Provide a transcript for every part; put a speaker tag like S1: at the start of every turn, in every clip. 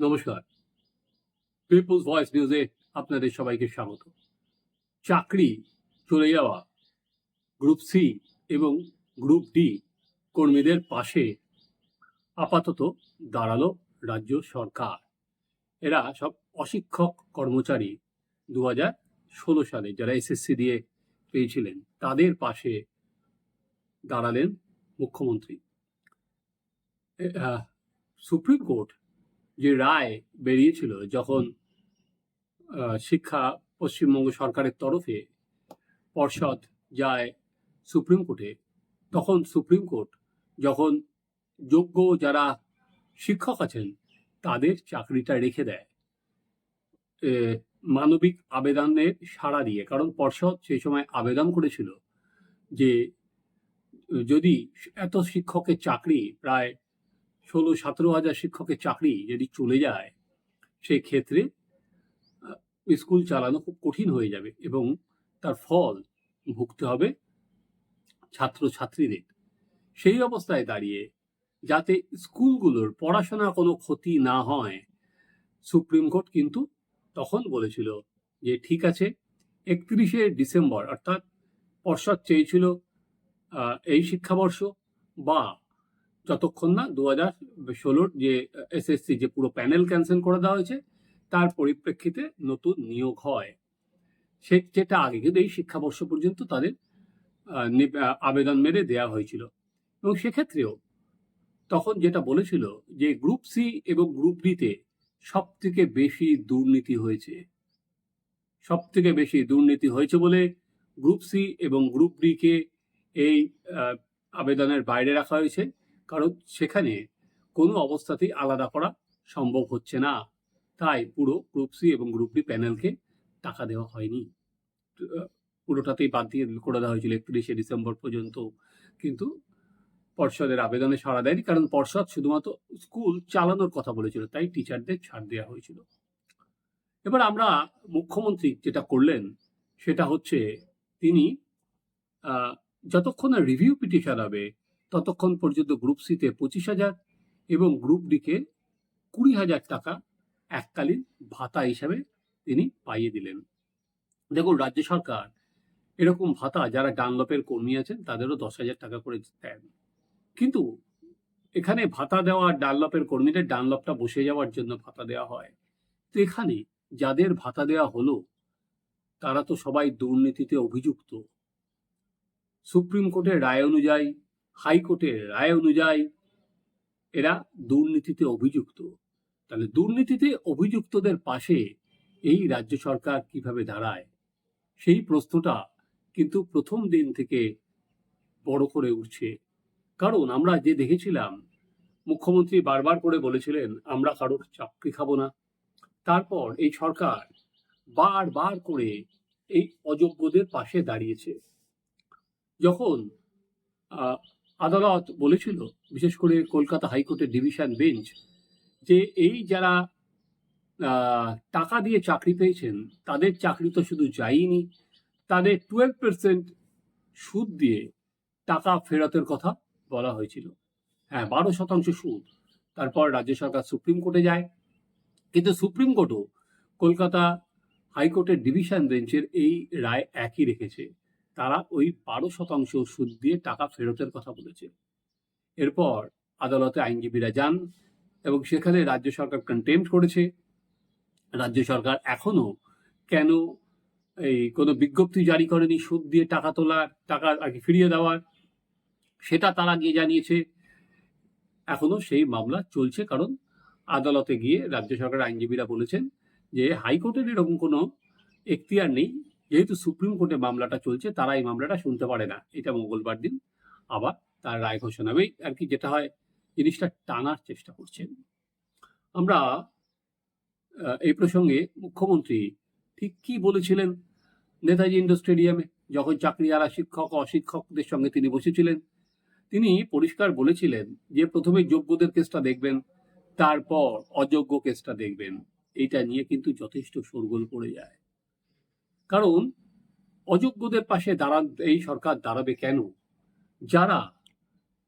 S1: নমস্কার। People's voice নিউজে আপনাদের সবাইকে স্বাগত। চাকরি চলে যাওয়া গ্রুপ সি এবং গ্রুপ ডি কর্মীদের পাশে আপাতত দাঁড়াল রাজ্য সরকার। এরা সব অশিক্ষক কর্মচারী দু ষোলো সালে যারা এসএসসি দিয়ে পেয়েছিলেন, তাদের পাশে দাঁড়ালেন মুখ্যমন্ত্রী। সুপ্রিম কোর্ট যে রায় বেরিয়েছিল যখন শিক্ষা পশ্চিমবঙ্গ সরকারের তরফে পর্ষদ যায় সুপ্রিম কোর্টে তখন সুপ্রিম কোর্ট যখন যোগ্য যারা শিক্ষক আছেন তাদের চাকরিটা রেখে দেয়। মানবিক আবেদনের সাড়া দিয়ে কারণ পর্ষদ সেই সময় আবেদন করেছিল যে যদি এত শিক্ষকের চাকরি প্রায় ষোলো, সতেরো হাজার শিক্ষকের চাকরি যদি চলে যায় সেই ক্ষেত্রে স্কুল চালানো খুব কঠিন হয়ে যাবে এবং তার ফল ভুগতে হবে ছাত্রছাত্রীদের। সেই অবস্থায় দাঁড়িয়ে যাতে স্কুলগুলোর পড়াশোনা কোনো ক্ষতি না হয়, সুপ্রিম কোর্ট কিন্তু তখন বলেছিল যে, ঠিক আছে, একত্রিশে ডিসেম্বর অর্থাৎ পর্ষদ চেয়েছিল এই শিক্ষাবর্ষ বা যতক্ষণ না দু হাজার ষোলোর যে এসএসসি যে পুরো প্যানেল ক্যান্সেল করে দেওয়া হয়েছে, তার পরিপ্রেক্ষিতে নতুন নিয়োগ হয়। সে, যেটা আগে কিন্তু এই শিক্ষাবর্ষ পর্যন্ত তাদের আবেদন মেরে দেওয়া হয়েছিল। এবং সেক্ষেত্রেও তখন যেটা বলেছিল যে, গ্রুপ সি এবং গ্রুপ ডিতে সব থেকে বেশি দুর্নীতি হয়েছে। সব থেকে বেশি দুর্নীতি হয়েছে বলে গ্রুপ সি এবং গ্রুপ ডিকে এই আবেদনের বাইরে রাখা হয়েছে। কারণ সেখানে কোনো অবস্থাতেই আলাদা করা সম্ভব হচ্ছে না। তাই পুরো গ্রুপ সি এবং গ্রুপ ডি প্যানেলকে টাকা দেওয়া হয়নি। পুরোটাতেই বাদ দিয়ে করে দেওয়া হয়েছিল একত্রিশে ডিসেম্বর পর্যন্ত। কিন্তু পর্ষদের আবেদনে সাড়া দেয়নি কারণ পর্ষদ শুধুমাত্র স্কুল চালানোর কথা বলেছিল, তাই টিচারদের ছাড় দেওয়া হয়েছিল। এবার আমরা মুখ্যমন্ত্রী যেটা করলেন, সেটা হচ্ছে তিনি যতক্ষণ রিভিউ পিটিশন হবে ততক্ষণ পর্যন্ত গ্রুপ সিতে পঁচিশ হাজার এবং গ্রুপ ডিকে কুড়ি হাজার টাকা এককালীন ভাতা হিসাবে তিনি পাইয়ে দিলেন। দেখুন, রাজ্য সরকার এরকম ভাতা যারা ডানলপের কর্মী আছেন, তাদেরও দশ হাজার টাকা করে দেন। কিন্তু এখানে ভাতা দেওয়া ডানলপের কর্মীদের ডানলপটা বসে যাওয়ার জন্য ভাতা দেওয়া হয়। তো এখানে যাদের ভাতা দেওয়া হলো, তারা তো সবাই দুর্নীতিতে অভিযুক্ত। সুপ্রিম কোর্টের রায় অনুযায়ী হাইকোর্টের রায় অনুযায়ী এরা দুর্নীতিতে অভিযুক্ত। তাহলে দুর্নীতিতে অভিযুক্তদের পাশে এই রাজ্য সরকার কীভাবে দাঁড়ায়? সেই প্রশ্নটা কিন্তু প্রথম দিন থেকে বড় করে উঠছে। কারণ আমরা যে দেখেছিলাম, মুখ্যমন্ত্রী বারবার করে বলেছিলেন, আমরা কারোর চাকরি খাব না। তারপর এই সরকার বারবার করে এই অযোগ্যদের পাশে দাঁড়িয়েছে। যখন আদালত বলেছিল, বিশেষ করে কলকাতা হাইকোর্টের ডিভিশন বেঞ্চ, যে এই যারা টাকা দিয়ে চাকরি পেয়েছেন, তাদের চাকরি তো শুধু যায়নি, তাদের টুয়েলভ পার্সেন্ট সুদ দিয়ে টাকা ফেরতের কথা বলা হয়েছিল। হ্যাঁ বারো শতাংশ সুদ। তারপর রাজ্য সরকার সুপ্রিম কোর্টে যায়। কিন্তু সুপ্রিম কোর্টও কলকাতা হাইকোর্টের ডিভিশন বেঞ্চের এই রায় একই রেখেছে। তারা ওই বারো শতাংশ সুদ দিয়ে টাকা ফেরতের কথা বলেছে। এরপর আদালতে আইনজীবীরা যান এবং সেখানে রাজ্য সরকার কন্টেম্প করেছে। রাজ্য সরকার এখনও কেন এই কোনো বিজ্ঞপ্তি জারি করেনি সুদ দিয়ে টাকা তোলার, টাকা আর কি ফিরিয়ে দেওয়ার, সেটা তারা গিয়ে জানিয়েছে। এখনও সেই মামলা চলছে কারণ আদালতে গিয়ে রাজ্য সরকারের আইনজীবীরা বলেছেন যে হাইকোর্টের এরকম কোনো এখতিয়ার নেই। যেহেতু সুপ্রিম কোর্টে মামলাটা চলছে, তারা এই মামলাটা শুনতে পারে না। এটা মঙ্গলবার দিন। আবার তার রায় ঘোষণা হবেই আর কি যেটা হয়, জিনিসটা টানার চেষ্টা করছেন আমরা এই প্রসঙ্গে মুখ্যমন্ত্রী ঠিক কি বলেছিলেন নেতাজি ইন্ডোর স্টেডিয়ামে? যখন চাকরি চাকরিয়ালা শিক্ষক, অশিক্ষকদের সঙ্গে তিনি বসেছিলেন, তিনি পরিষ্কার বলেছিলেন যে, প্রথমে যোগ্যদের কেসটা দেখবেন, তারপর অযোগ্য কেসটা দেখবেন। এইটা নিয়ে কিন্তু যথেষ্ট শোরগোল পড়ে যায়। কারণ অযোগ্যদের পাশে দাঁড়ান এই সরকার দাঁড়াবে কেন? যারা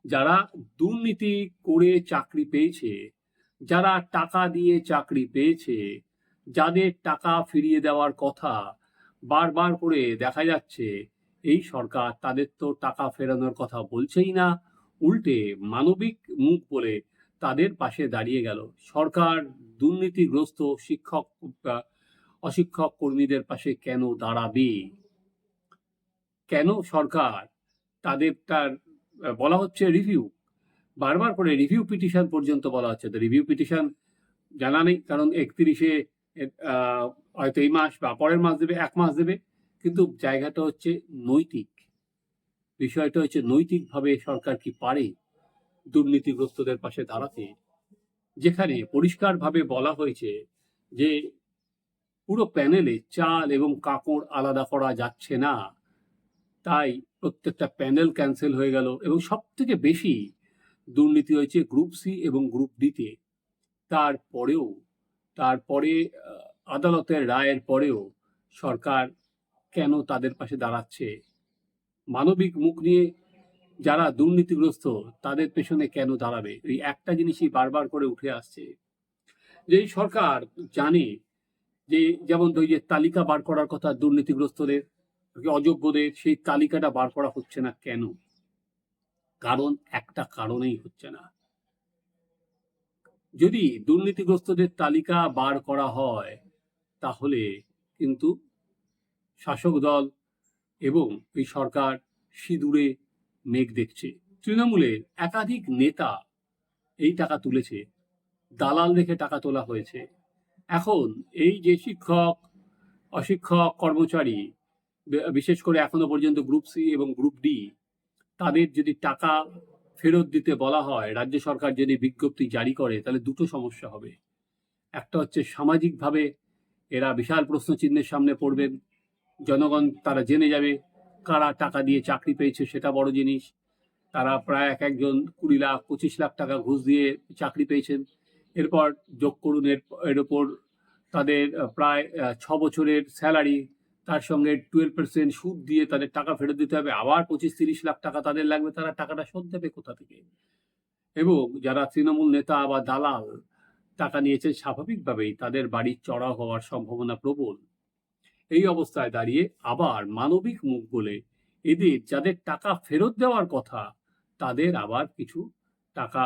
S1: যারা দুর্নীতি করে চাকরি পেয়েছে, যারা টাকা দিয়ে চাকরি পেয়েছে, যাদের টাকা ফিরিয়ে দেওয়ার কথা বারবার করে দেখা যাচ্ছে, এই সরকার তাদের তো টাকা ফেরানোর কথা বলছেই না, উল্টে মানবিক মুখ বলে তাদের পাশে দাঁড়িয়ে গেল। সরকার দুর্নীতিগ্রস্ত শিক্ষক অশিক্ষক কর্মীদের পাশে কেন দাঁড়াবে? কেন সরকার তাদের তার বলা হচ্ছে রিভিউ বারবার করে রিভিউ পিটিশন পর্যন্ত বলা হচ্ছে। তো রিভিউ পিটিশন জানা নেই, কারণ একত্রিশে হয়তো এই মাস বা পরের মাস দেবে, এক মাস দেবে। কিন্তু জায়গাটা হচ্ছে নৈতিক। বিষয়টা হচ্ছে নৈতিকভাবে সরকার কি পারে দুর্নীতিগ্রস্তদের পাশে দাঁড়াতে? যেখানে পরিষ্কারভাবে বলা হয়েছে যে পুরো প্যানেলে চাল এবং কাপড় আলাদা করা যাচ্ছে না। তাই প্রত্যেকটা প্যানেল ক্যান্সেল হয়ে গেল এবং সব থেকে বেশি দুর্নীতি হয়েছে গ্রুপ সি এবং গ্রুপ ডিতে তারপরেও, তারপরে আদালতের রায়ের পরেও সরকার কেন তাদের পাশে দাঁড়াচ্ছে? মানবিক মুখ নিয়ে যারা দুর্নীতিগ্রস্ত, তাদের পেছনে কেন দাঁড়াবে? এই একটা জিনিসই বারবার করে উঠে আসছে। যে সরকার জানে যে যেমন ওই যে তালিকা বার করার কথা দুর্নীতিগ্রস্তদের, অযোগ্যদের, সেই তালিকাটা বার করা হচ্ছে না কেন? কারণ একটা কারণেই হচ্ছে না। যদি দুর্নীতিগ্রস্তদের তালিকা বার করা হয়, তাহলে কিন্তু শাসক দল এবং এই সরকার সিঁদুরে মেঘ দেখছে। তৃণমূলের একাধিক নেতা এই টাকা তুলেছে, দালাল রেখে টাকা তোলা হয়েছে। এখন এই যে শিক্ষক, অশিক্ষক, কর্মচারী বিশেষ করে এখনও পর্যন্ত গ্রুপ সি এবং গ্রুপ ডি, তাদের যদি টাকা ফেরত দিতে বলা হয়, রাজ্য সরকার যদি বিজ্ঞপ্তি জারি করে, তাহলে দুটো সমস্যা হবে। একটা হচ্ছে সামাজিকভাবে এরা বিশাল প্রশ্ন চিহ্নের সামনে পড়বেন জনগণ তারা জেনে যাবে কারা টাকা দিয়ে চাকরি পেয়েছে, সেটা বড় জিনিস। তারা প্রায় এক একজন কুড়ি লাখ, পঁচিশ লাখ টাকা ঘুষ দিয়ে চাকরি পেয়েছেন। এরপর যোগ করুন, এর এর ওপর তাদের প্রায় ছ বছরের স্যালারি, তার সঙ্গে টুয়েলভ পার্সেন্ট সুদ দিয়ে তাদের টাকা ফেরত দিতে হবে। আবার পঁচিশ তিরিশ লাখ টাকা তাদের লাগবে, তারা টাকাটা শোধ দেবে কোথা থেকে? এবং যারা তৃণমূল নেতা বা দালাল, টাকা নিয়েছে স্বাভাবিকভাবেই তাদের বাড়ি চড়া হওয়ার সম্ভাবনা প্রবল। এই অবস্থায় দাঁড়িয়ে আবার মানবিক মুখ বলে এদের যাদের টাকা ফেরত দেওয়ার কথা, তাদের আবার কিছু টাকা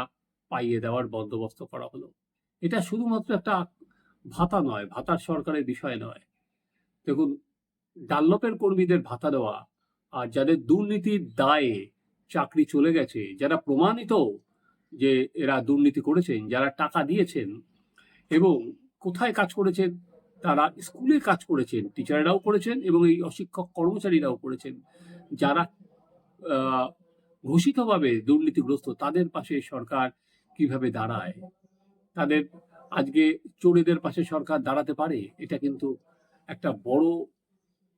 S1: পাইয়ে দেওয়ার বন্দোবস্ত করা হলো। এটা শুধুমাত্র একটা ভাতা নয়, ভাতার সরকারের বিষয় নয়। দেখুন, ডাল্লপের কর্মীদের ভাতা দেওয়া আর যাদের দুর্নীতির দায়ে চাকরি চলে গেছে, যারা প্রমাণিত যে এরা দুর্নীতি করেছেন, যারা টাকা দিয়েছেন এবং কোথায় কাজ করেছেন, তারা স্কুলে কাজ করেছেন, টিচাররাও করেছেন এবং এই অশিক্ষক কর্মচারীরাও করেছেন। যারা ঘোষিতভাবে দুর্নীতিগ্রস্ত, তাদের পাশে সরকার কীভাবে দাঁড়ায়? তাদের আজকে চোরেদের পাশে সরকার দাঁড়াতে পারে, এটা কিন্তু একটা বড়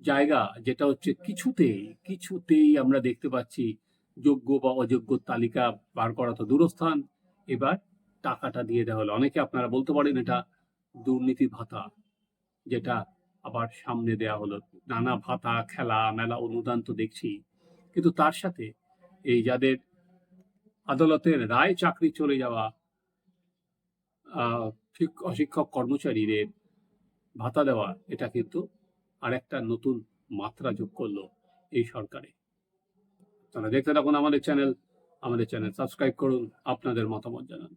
S1: জায়গা, যেটা হচ্ছে কিছুতেই কিছুতেই আমরা দেখতে পাচ্ছি যোগ্য বা অযোগ্য তালিকা বার করা তো দূরস্থান। এবার টাকাটা দিয়ে দেওয়া হলো। অনেকে আপনারা বলতে পারেন এটা দুর্নীতি ভাতা, যেটা আবার সামনে দেয়া হলো। নানা ভাতা, খেলা, মেলা অনুদান তো দেখছি। কিন্তু তার সাথে এই যাদের আদালতের রায় চাকরি চলে যাওয়া অশিক্ষক কর্মচারীদের ভাতা দেওয়া, এটা কিন্তু আরেকটা নতুন মাত্রা যোগ করল এই সরকারে। তারা দেখতে থাকুন আমাদের চ্যানেল আমাদের চ্যানেল সাবস্ক্রাইব করুন, আপনাদের মতামত জানান।